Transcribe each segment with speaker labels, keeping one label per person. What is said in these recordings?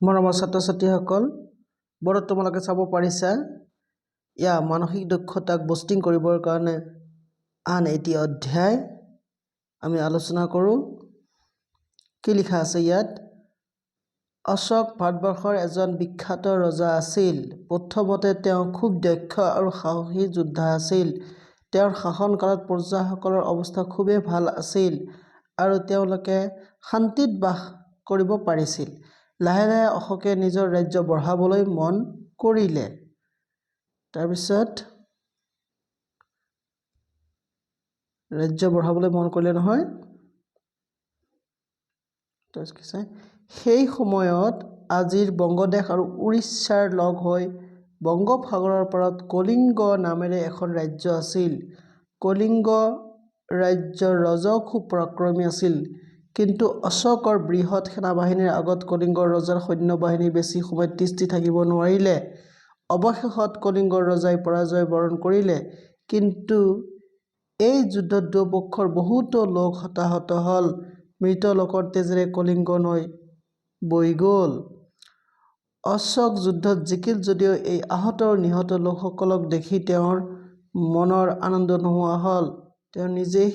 Speaker 1: মৰমৰ ছাত্ৰ ছাত্ৰীসকল বৰ্ডত তোমালোকে চাব পাৰিছা ইয়াৰ মানসিক দক্ষতাক বুষ্টিং কৰিবৰ কাৰণে আন এটি অধ্যায় আমি আলোচনা কৰোঁ। কি লিখা আছে ইয়াত? অশোক ভাৰতবৰ্ষৰ এজন বিখ্যাত ৰজা আছিল। প্ৰথমতে তেওঁ খুব দক্ষ আৰু সাহসী যোদ্ধা আছিল। তেওঁৰ শাসনকালত প্ৰজাসকলৰ অৱস্থা খুবেই ভাল আছিল আৰু তেওঁলোকে শান্তিত বাস কৰিব পাৰিছিল। লাহে লাহে অশোকে নিজৰ ৰাজ্য বঢ়াবলৈ মন কৰিলে। তাৰপিছত ৰাজ্য বঢ়াবলৈ মন কৰিলে নহয়। সেই সময়ত আজিৰ বংগদেশ আৰু উৰিষ্যাৰ লগ হৈ বংগোপসাগৰৰ পাৰত কলিংগ নামেৰে এখন ৰাজ্য আছিল। কলিংগ ৰাজ্যৰ ৰজাও খুব পৰাক্ৰমী আছিল। কিন্তু অশোকৰ বৃহৎ সেনাবাহিনীৰ আগত কলিংগৰ ৰজাৰ সৈন্যবাহিনী বেছি সময় তিষ্ঠি থাকিব নোৱাৰিলে। অৱশেষত কলিংগৰ ৰজাই পৰাজয় বৰণ কৰিলে। কিন্তু এই যুদ্ধত দুয়োপক্ষৰ বহুতো লোক হতাহত হ'ল। মৃত লোকৰ তেজেৰে কলিংগ নৈ বৈ গ'ল। অশোক যুদ্ধত জিকিল যদিও এই আহত নিহত লোকসকলক দেখি তেওঁৰ মনৰ আনন্দ নোহোৱা হ'ল। তেওঁ নিজেই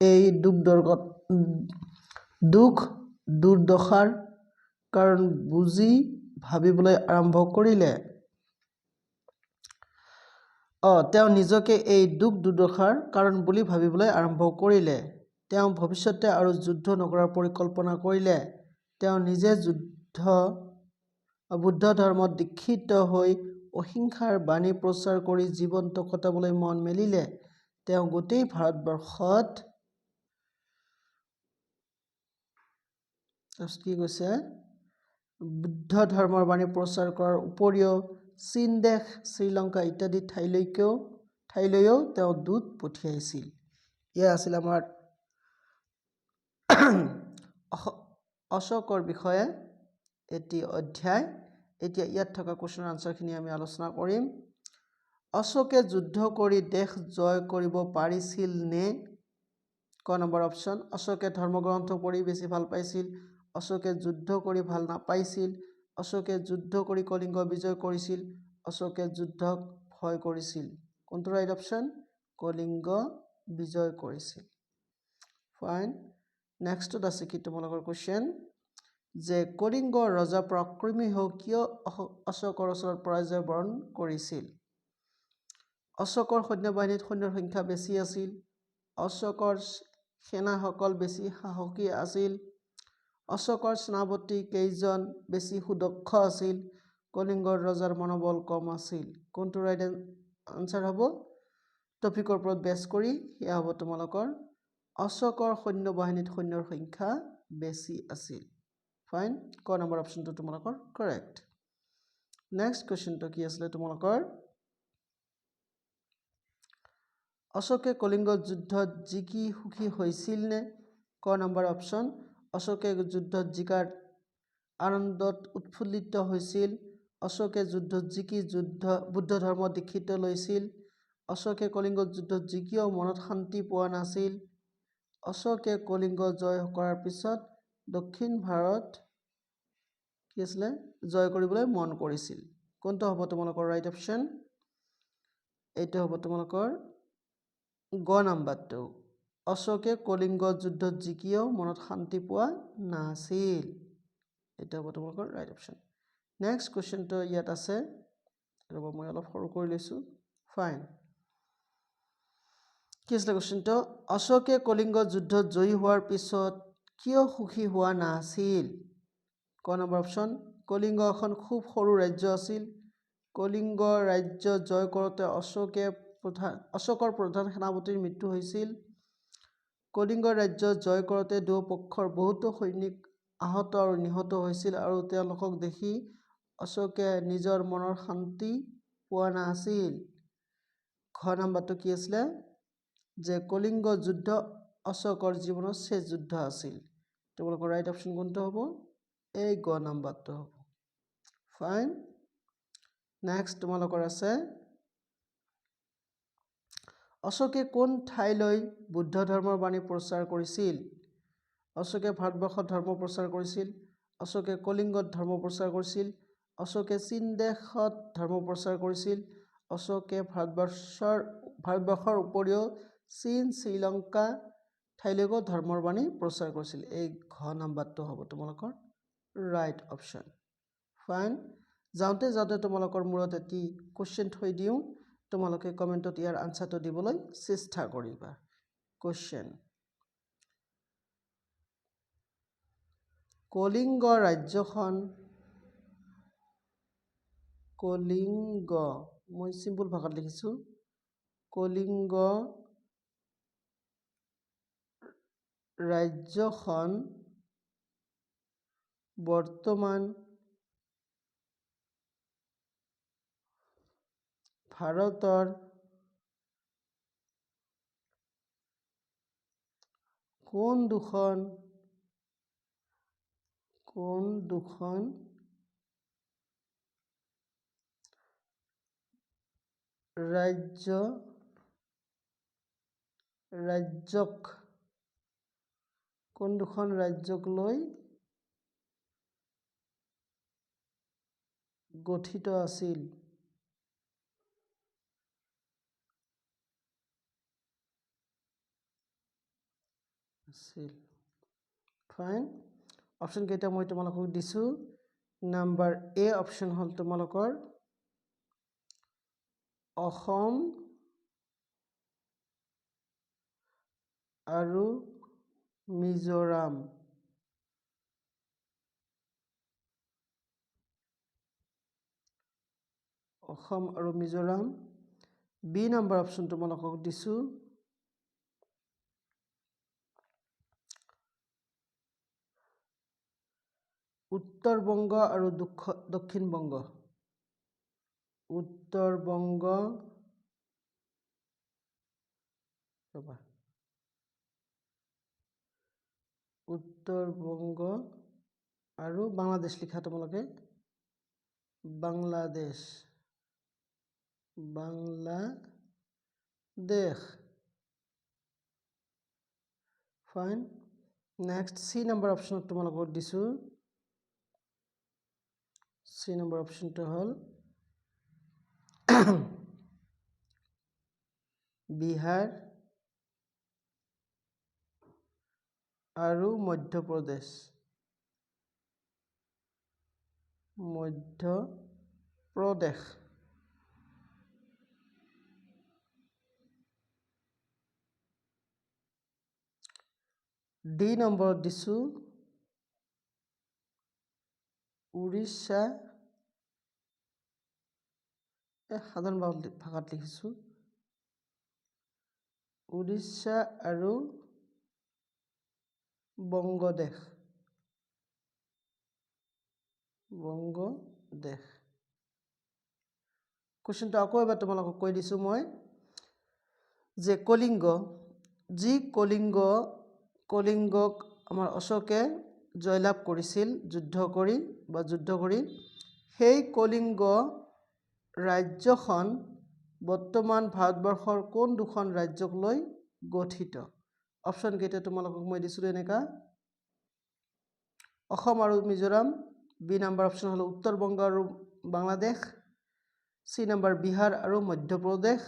Speaker 1: এই দুখ দৰ্গত দুখ দুৰ্দশাৰ কাৰণ বুজি ভাবিবলৈ আৰম্ভ কৰিলে। অঁ তেওঁ নিজকে এই দুখ দুৰ্দশাৰ কাৰণ বুলি ভাবিবলৈ আৰম্ভ কৰিলে। তেওঁ ভৱিষ্যতে আৰু যুদ্ধ নকৰাৰ পৰিকল্পনা কৰিলে। তেওঁ নিজে যুদ্ধ বুদ্ধ ধৰ্মত দীক্ষিত হৈ অহিংসাৰ বাণী প্ৰচাৰ কৰি জীৱনটো কটাবলৈ মন মেলিলে। তেওঁ গোটেই ভাৰতবৰ্ষত তাৰপিছত কি কৈছে বুদ্ধ ধৰ্মৰ বাণী প্ৰচাৰ কৰাৰ উপৰিও চীন দেশ শ্ৰীলংকা ইত্যাদি ঠাইলৈকেও ঠাইলৈও তেওঁ দূত পঠিয়াইছিল। এয়া আছিল আমাৰ অশোকৰ বিষয়ে এটি অধ্যায়। এতিয়া ইয়াত থকা কুৱেশ্যনৰ আনচাৰখিনি আমি আলোচনা কৰিম। অশোকে যুদ্ধ কৰি দেশ জয় কৰিব পাৰিছিল নে? ক নম্বৰ অপশ্যন অশোকে ধৰ্মগ্ৰন্থ পঢ়ি বেছি ভাল পাইছিল। অশোকে যুদ্ধ কৰি ভাল নাপাইছিল অশোকে যুদ্ধ কৰি কলিংগ বিজয় কৰিছিল অশোকে যুদ্ধক ভয় কৰিছিল। কোনটো ৰাইট অপশ্যন কলিংগ বিজয় কৰিছিল। ফাইন নেক্সটত আছে কি তোমালোকৰ কুৱেশ্যন যে কলিংগৰ ৰজা পৰাক্ৰমী হৈ কিয় অশোকৰ ওচৰত পৰাজয় বৰণ কৰিছিল? অশোকৰ সৈন্যবাহিনীত সৈন্যৰ সংখ্যা বেছি আছিল অশোকৰ সেনাসকল বেছি সাহসী আছিল অশোকৰ সেনাপতি কেইজন বেছি সুদক্ষ আছিল? কলিংগৰ ৰজাৰ মনোবল কম আছিল। কোনটো ৰাইট আনচাৰ হ'ব? টপিকৰ ওপৰত বেছ কৰি সেয়া হ'ব তোমালোকৰ। অশোকৰ সৈন্য বাহিনীত সৈন্যৰ সংখ্যা বেছি আছিল। ফাইন ক নম্বৰ অপশ্যনটো তোমালোকৰ কাৰেক্ট নেক্সট কুৱেশ্যনটো কি আছিলে তোমালোকৰ? অশোকে কলিংগ যুদ্ধত জিকি সুখী হৈছিল নে? ক নম্বৰ অপশ্যন অশোকে যুদ্ধত জিকাৰ আনন্দত উৎফুল্লিত হৈছিল। অশোকে যুদ্ধত জিকি যুদ্ধ বুদ্ধ ধৰ্ম দীক্ষিত লৈছিল। অশোকে কলিংগ যুদ্ধত জিকিও মনত শান্তি পোৱা নাছিল। অশোকে কলিংগ জয় কৰাৰ পিছত দক্ষিণ ভাৰত কি আছিলে? জয় কৰিবলৈ মন কৰিছিল। কোনটো হ'ব তোমালোকৰ ৰাইট অপশ্যন এইটো হ'ব তোমালোকৰ গ নাম্বাৰটো। অশোকে কলিংগ যুদ্ধত জিকিও মনত শান্তি পোৱা নাছিল। এইটো হ'ব তোমালোকৰ ৰাইট অপশ্যন নেক্সট কুৱেশ্যনটো ইয়াত আছে। ৰ'ব মই অলপ সৰু কৰি লৈছোঁ। ফাইন কি আছিলে কুৱেশ্যনটো অশোকে কলিংগ যুদ্ধত জয়ী হোৱাৰ পিছত কিয় সুখী হোৱা নাছিল? ক নম্বৰ অপশ্যন কলিংগ এখন খুব সৰু ৰাজ্য আছিল। কলিংগ ৰাজ্য জয় কৰোঁতে অশোকে প্ৰধান অশোকৰ প্ৰধান সেনাপতিৰ মৃত্যু হৈছিল। কলিংগ ৰাজ্য জয় কৰোঁতে দুয়োপক্ষৰ বহুতো সৈনিক আহত আৰু নিহত হৈছিল আৰু তেওঁলোকক দেখি অশোকে নিজৰ মনৰ শান্তি পোৱা নাছিল। ঘ নাম্বাৰটো কি আছিলে? যে কলিংগ যুদ্ধ অশোকৰ জীৱনৰ শেষ যুদ্ধ আছিল। তোমালোকৰ ৰাইট অপশ্যন কোনটো হ'ব? এই গ নাম্বাৰটো হ'ব। ফাইন নেক্সট তোমালোকৰ আছে অশোকে কোন ঠাইলৈ বুদ্ধ ধৰ্মৰ বাণী প্ৰচাৰ কৰিছিল? অশোকে ভাৰতবৰ্ষত ধৰ্ম প্ৰচাৰ কৰিছিল? অশোকে কলিংগত ধৰ্ম প্ৰচাৰ কৰিছিল? অশোকে চীন দেশত ধৰ্ম প্ৰচাৰ কৰিছিল? অশোকে ভাৰতবৰ্ষৰ ভাৰতবৰ্ষৰ উপৰিও চীন শ্ৰীলংকা ঠাইলৈকো ধৰ্মৰ বাণী প্ৰচাৰ কৰিছিল। এই ঘ নাম্বাৰটো হ'ব তোমালোকৰ ৰাইট অপশ্যন ফাইন যাওঁতে যাওঁতে তোমালোকৰ মূৰত এটি কুৱেশ্যন থৈ দিওঁ। তোমালোকে কমেণ্টত ইয়াৰ আনচাৰটো দিবলৈ চেষ্টা কৰিবা। কুৱেশ্যন কলিংগ ৰাজ্যখন কলিংগ মই চিম্পুল ভাষাত লিখিছোঁ। কলিংগ ৰাজ্যখন বৰ্তমান ভাৰতৰ কোন দুখন কোন দুখন ৰাজ্য ৰাজ্যক কোন দুখন ৰাজ্যক লৈ গঠিত আছিল? আছিল। ফাইন অপশ্যনকেইটা মই তোমালোকক দিছোঁ। নাম্বাৰ এ অপশ্যন হ'ল তোমালোকৰ অসম আৰু মিজোৰাম। অসম আৰু মিজোৰাম। বি নম্বৰ অপশ্যন তোমালোকক দিছোঁ। উত্তৰ বংগ আৰু দুখ দক্ষিণ বংগ উত্তৰ বংগ ৰ'বা উত্তৰ বংগ আৰু বাংলাদেশ লিখা তোমালোকে Bangladesh. Bangladesh. Fine next C number অপশ্যনত তোমালোকক দিছোঁ। চি নম্বৰ অপশ্যনটো হ'ল বিহাৰ আৰু মধ্যপ্ৰদেশ মধ্যপ্ৰদেশ ডি নম্বৰত দিছোঁ উৰিষ্যা সাধাৰণ ভাষাত লিখিছোঁ। উৰিষ্যা আৰু বংগদেশ। বংগদেশ। কুৱেশ্যনটো আকৌ এবাৰ তোমালোকক কৈ দিছোঁ মই যে কলিংগ যি কলিংগ কলিংগক আমাৰ অশোকে জয়লাভ কৰিছিল যুদ্ধ কৰি বা যুদ্ধ কৰি। সেই কলিংগ ৰাজ্যখন বৰ্তমান ভাৰতবৰ্ষৰ কোন দুখন ৰাজ্যক লৈ গঠিত? অপশ্যনকেইটা তোমালোকক মই দিছিলোঁ এনেকুৱা অসম আৰু মিজোৰাম বি নাম্বাৰ অপশ্যন হ'ল উত্তৰ বংগ আৰু বাংলাদেশ চি নাম্বাৰ বিহাৰ আৰু মধ্যপ্ৰদেশ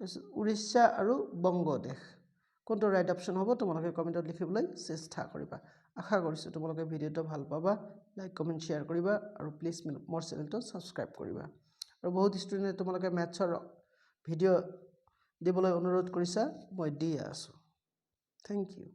Speaker 1: তাৰপিছত উৰিষ্যা আৰু বংগদেশ। কোনটো ৰাইট অপশ্যন হ'ব, তোমালোকে কমেণ্টত লিখিবলৈ চেষ্টা কৰিবা। আশা কৰিছোঁ তোমালোকে ভিডিঅ'টো ভালো পাবা লাইক কমেণ্ট শ্বেয়াৰ কৰিবা আৰু প্লিজ মোৰ চেনেলটো ছাবস্ক্ৰাইব কৰিবা। আৰু বহুত ষ্টুডেণ্টে তোমালোকে মেথছৰ ভিডিঅ' দিবলৈ অনুৰোধ কৰিছা, মই দি আছোঁ। Thank U